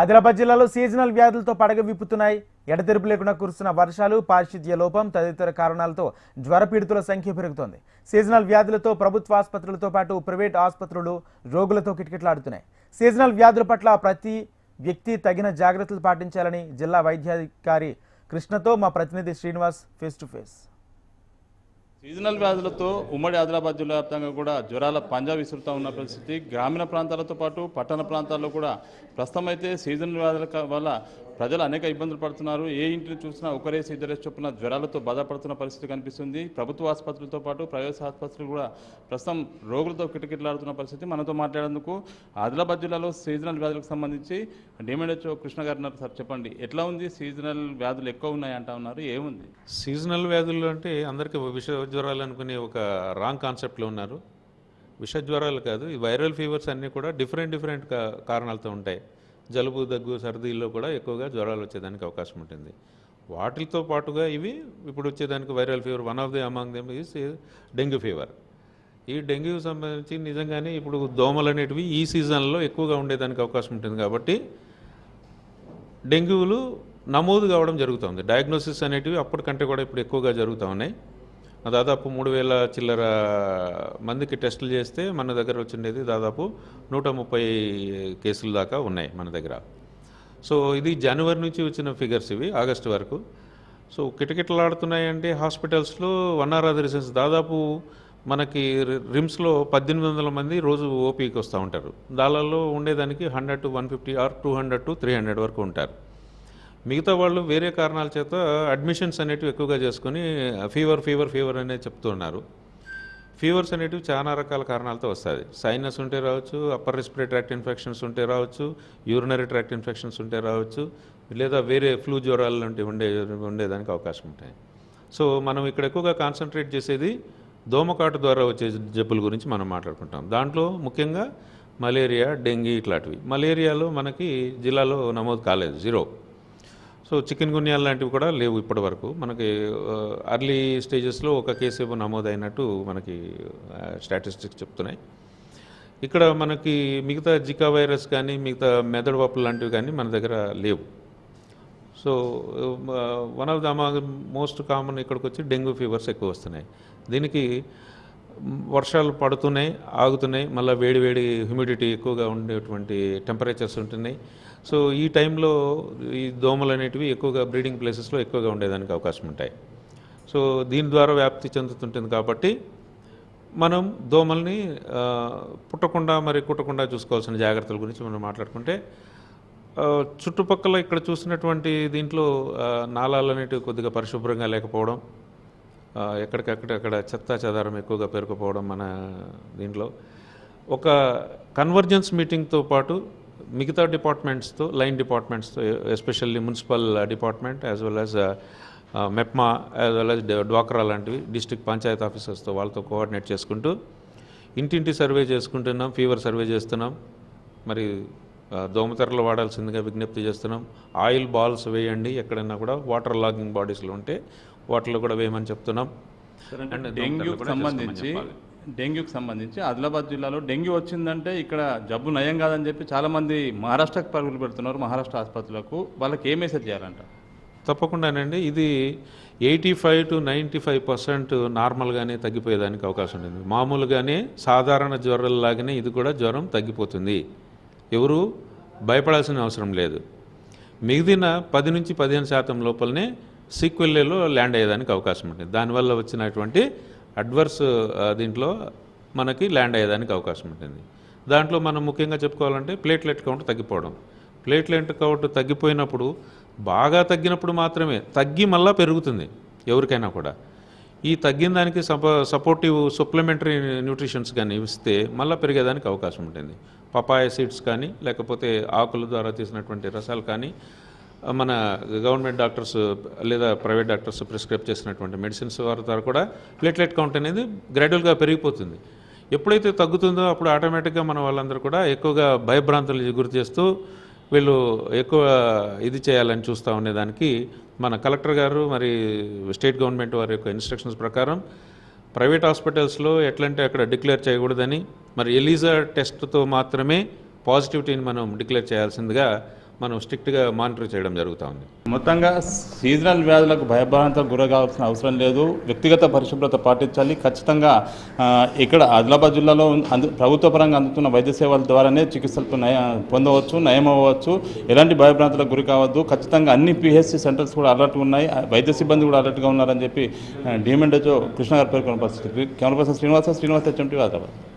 ఆదిలాబాద్ జిల్లాలో సీజనల్ వ్యాధులతో పడగ విప్పుతున్నాయి. ఎడతెరుపు లేకుండా కురుస్తున్న వర్షాలు పారిశుద్ధ్య లోపం తదితర కారణాలతో జ్వరపీడితుల సంఖ్య పెరుగుతోంది. సీజనల్ వ్యాధులతో ప్రభుత్వ ఆసుపత్రులతో పాటు ప్రైవేట్ ఆసుపత్రులు రోగులతో కిటకిటలాడుతున్నాయి. సీజనల్ వ్యాధుల పట్ల ప్రతి వ్యక్తి తగిన జాగ్రత్తలు పాటించాలని జిల్లా వైద్యాధికారి కృష్ణతో మా ప్రతినిధి Srinivas face to face. Seasonal వ్యాధులతో ఉమ్మడి ఆదిలాబాద్ జిల్లా వ్యాప్తంగా కూడా జ్వరాల పంజా విసురుతూ ఉన్న పరిస్థితి. గ్రామీణ ప్రాంతాలతో పాటు పట్టణ ప్రాంతాల్లో కూడా ప్రస్తుతం అయితే సీజనల్ వ్యాధుల వల్ల ప్రజలు అనేక ఇబ్బందులు పడుతున్నారు. ఏ ఇంటిని చూసినా ఒకరేసి ఇద్దరేసి చొప్పున జ్వరాలతో బాధపడుతున్న పరిస్థితి కనిపిస్తుంది. ప్రభుత్వ ఆసుపత్రులతో పాటు ప్రైవేట్ ఆసుపత్రులు కూడా ప్రస్తుతం రోగులతో కిటకిటలాడుతున్న పరిస్థితి మనతో మాట్లాడేందుకు ఆదిలాబాద్ జిల్లాలో సీజనల్ వ్యాధులకు సంబంధించి డిఎంఎడ్హెచ్ఓ కృష్ణ గారు సార్ చెప్పండి. ఎట్లా ఉంది? సీజనల్ వ్యాధులు ఎక్కువ ఉన్నాయి అంటా ఉన్నారు. ఏముంది? సీజనల్ వ్యాధులు అంటే అందరికీ విష జ్వరాలు అనుకునే ఒక రాంగ్ కాన్సెప్ట్లో ఉన్నారు. విష జ్వరాలు కాదు ఈ వైరల్ ఫీవర్స్ అన్నీ కూడా డిఫరెంట్ డిఫరెంట్ కారణాలతో ఉంటాయి. జలుబు దగ్గు సర్దీల్లో కూడా ఎక్కువగా జ్వరాలు వచ్చేదానికి అవకాశం ఉంటుంది. వాటితో పాటుగా ఇవి ఇప్పుడు వచ్చేదానికి viral fever one of the among them is dengue fever. ఈ డెంగ్యూ సంబంధించి నిజంగానే ఇప్పుడు దోమలు అనేటివి ఈ సీజన్లో ఎక్కువగా ఉండేదానికి అవకాశం ఉంటుంది కాబట్టి డెంగ్యూలు నమోదు కావడం జరుగుతుంది. డయాగ్నోసిస్ అనేటివి అప్పటికంటే కూడా ఇప్పుడు ఎక్కువగా జరుగుతూ ఉన్నాయి. దాదాపు మూడు వేల చిల్లర మందికి టెస్టులు చేస్తే మన దగ్గర వచ్చిండేది దాదాపు నూట ముప్పై కేసుల దాకా ఉన్నాయి మన దగ్గర. సో ఇది జనవరి నుంచి వచ్చిన ఫిగర్స్ ఇవి ఆగస్టు వరకు. సో కిటకిటలాడుతున్నాయంటే హాస్పిటల్స్లో వన్ ఆర్ అదర్ రీజన్స్ దాదాపు మనకి రిమ్స్లో పద్దెనిమిది వందల మంది రోజు ఓపీకి వస్తూ ఉంటారు. దానిలో ఉండేదానికి hundred to one fifty or two hundred to three hundred వరకు ఉంటారు. మిగతా వాళ్ళు వేరే కారణాల చేత అడ్మిషన్స్ అనేటివి ఎక్కువగా చేసుకొని ఫీవర్ ఫీవర్ ఫీవర్ అనేది చెప్తున్నారు ఫీవర్స్ అనేటివి చాలా రకాల కారణాలతో వస్తుంది సైనస్ ఉంటే రావచ్చు అప్పర్ రెస్పిరేటరీ ట్రాక్ట్ ఇన్ఫెక్షన్స్ ఉంటే రావచ్చు యూరినరీ ట్రాక్ట్ ఇన్ఫెక్షన్స్ ఉంటే రావచ్చు లేదా వేరే ఫ్లూ జ్వరాలు లాంటివి ఉండే ఉండేదానికి అవకాశం ఉంటాయి. సో మనం ఇక్కడ ఎక్కువగా కాన్సన్ట్రేట్ చేసేది దోమకాటు ద్వారా వచ్చే జబ్బుల గురించి మనం మాట్లాడుకుంటాం. దాంట్లో ముఖ్యంగా మలేరియా డెంగీ ఇట్లాంటివి. మలేరియాలో మనకి జిల్లాలో నమోదు కాలేదు జీరో. సో చికెన్ గున్యాలు లాంటివి కూడా లేవు ఇప్పటి వరకు మనకి అర్లీ స్టేజెస్లో ఒక కేసు ఏమో నమోదైనట్టు మనకి స్టాటిస్టిక్స్ చెప్తున్నాయి. ఇక్కడ మనకి మిగతా జికా వైరస్ కానీ మిగతా మెదడు వాపులు లాంటివి కానీ మన దగ్గర లేవు. So one of the most common ఇక్కడికి వచ్చి డెంగ్యూ ఫీవర్స్ ఎక్కువ వస్తున్నాయి. దీనికి వర్షాలు పడుతున్నాయి ఆగుతున్నాయి మళ్ళీ వేడి వేడి హ్యూమిడిటీ ఎక్కువగా ఉండేటువంటి టెంపరేచర్స్ ఉంటున్నాయి. సో ఈ టైంలో ఈ దోమలు అనేటివి ఎక్కువగా బ్రీడింగ్ ప్లేసెస్లో ఎక్కువగా ఉండేదానికి అవకాశం ఉంటాయి. సో దీని ద్వారా వ్యాప్తి చెందుతుంటుంది కాబట్టి మనం దోమల్ని పుట్టకుండా మరి కుట్టకుండా చూసుకోవాల్సిన జాగ్రత్తల గురించి మనం మాట్లాడుకుంటే చుట్టుపక్కల ఇక్కడ చూసినటువంటి దీంట్లో నాళాలు అనేటివి కొద్దిగా పరిశుభ్రంగా లేకపోవడం ఎక్కడికక్కడక్కడ చెత్త చెదారం ఎక్కువగా పేరుకుపోవడం మన దీంట్లో. ఒక కన్వర్జెన్స్ మీటింగ్తో పాటు మిగతా డిపార్ట్మెంట్స్తో line డిపార్ట్మెంట్స్తో especially municipal department as well as MEPMA as well as డ్వాక్రా లాంటివి డిస్ట్రిక్ట్ పంచాయత్ ఆఫీసర్స్తో వాళ్ళతో కోఆర్డినేట్ చేసుకుంటూ ఇంటింటి సర్వే చేసుకుంటున్నాం ఫీవర్ సర్వే చేస్తున్నాం. మరి దోమతెరలు వాడాల్సిందిగా విజ్ఞప్తి చేస్తున్నాం. ఆయిల్ బాల్స్ వేయండి ఎక్కడైనా కూడా వాటర్ లాగింగ్ బాడీస్లో ఉంటే వాటిలో కూడా వేయమని చెప్తున్నాం. అండ్ డెంగ్యూకి సంబంధించి. డెంగ్యూకి సంబంధించి ఆదిలాబాద్ జిల్లాలో డెంగ్యూ వచ్చిందంటే ఇక్కడ జబ్బు నయం కాదని చెప్పి చాలా మంది మహారాష్ట్రకు పరుగులు పెడుతున్నారు మహారాష్ట్ర ఆసుపత్రులకు. వాళ్ళకి ఏ మెసేజ్ చేయాలంట? తప్పకుండానండి ఇది eighty five to ninety five percent నార్మల్గానే తగ్గిపోయేదానికి అవకాశం ఉంది. మామూలుగానే సాధారణ జ్వరంలాగానే ఇది కూడా జ్వరం తగ్గిపోతుంది. ఎవరు భయపడాల్సిన అవసరం లేదు. మిగిలిన పది నుంచి పదిహేను శాతం లోపలనే సీక్వెల్లేలో ల్యాండ్ అయ్యేదానికి అవకాశం ఉంటుంది. దానివల్ల వచ్చినటువంటి అడ్వర్స్ దీంట్లో మనకి ల్యాండ్ అయ్యేదానికి అవకాశం ఉంటుంది. దాంట్లో మనం ముఖ్యంగా చెప్పుకోవాలంటే ప్లేట్లెట్ కౌంట్ తగ్గిపోవడం. ప్లేట్లెట్ కౌంట్ తగ్గిపోయినప్పుడు బాగా తగ్గినప్పుడు మాత్రమే తగ్గి మళ్ళా పెరుగుతుంది ఎవరికైనా కూడా. ఈ తగ్గిన దానికి సప సపోర్టివ్ సప్లిమెంటరీ న్యూట్రిషన్స్ కానీ ఇస్తే మళ్ళీ పెరిగేదానికి అవకాశం ఉంటుంది. పపాయ సీడ్స్ కానీ లేకపోతే ఆకుల ద్వారా తీసినటువంటి రసాలు కానీ మన గవర్నమెంట్ డాక్టర్స్ లేదా ప్రైవేట్ డాక్టర్స్ ప్రిస్క్రైబ్ చేసినటువంటి మెడిసిన్స్ వారి ద్వారా కూడా ప్లేట్లెట్ కౌంట్ అనేది గ్రాడ్యువల్గా పెరిగిపోతుంది. ఎప్పుడైతే తగ్గుతుందో అప్పుడు ఆటోమేటిక్గా మన వాళ్ళందరూ కూడా ఎక్కువగా భయభ్రాంతులు గురి చేస్తూ వీళ్ళు ఎక్కువ ఇది చేయాలని చూస్తూ ఉండేదానికి మన కలెక్టర్ గారు మరి స్టేట్ గవర్నమెంట్ వారి యొక్క ఇన్స్ట్రక్షన్స్ ప్రకారం ప్రైవేట్ హాస్పిటల్స్లో ఎట్లంటే అక్కడ డిక్లేర్ చేయకూడదని మరి ఎలీజా టెస్ట్తో మాత్రమే పాజిటివిటీని మనం డిక్లేర్ చేయాల్సిందిగా మనం స్ట్రిక్ట్గా మానిటర్ చేయడం జరుగుతూ ఉంది. మొత్తంగా సీజనల్ వ్యాధులకు భయభ్రాంతకు గురకావాల్సిన అవసరం లేదు. వ్యక్తిగత పరిశుభ్రత పాటించాలి. ఖచ్చితంగా ఇక్కడ ఆదిలాబాద్ జిల్లాలో అందు ప్రభుత్వ పరంగా అందుతున్న వైద్య సేవల ద్వారానే చికిత్సలు నయ పొందవచ్చు నయమవ్వచ్చు. ఎలాంటి భయభ్రాంతులకు గురి కావద్దు. ఖచ్చితంగా అన్ని పిహెచ్సి సెంటర్స్ కూడా అలర్ట్గా ఉన్నాయి. వైద్య సిబ్బంది కూడా అలర్ట్గా ఉన్నారని చెప్పి డిఎంఎండ్హెచ్ఓ కృష్ణ గారు పేర్కొన్న పరిస్థితి camera person Srinivasa Srinivasa HMT Adilabad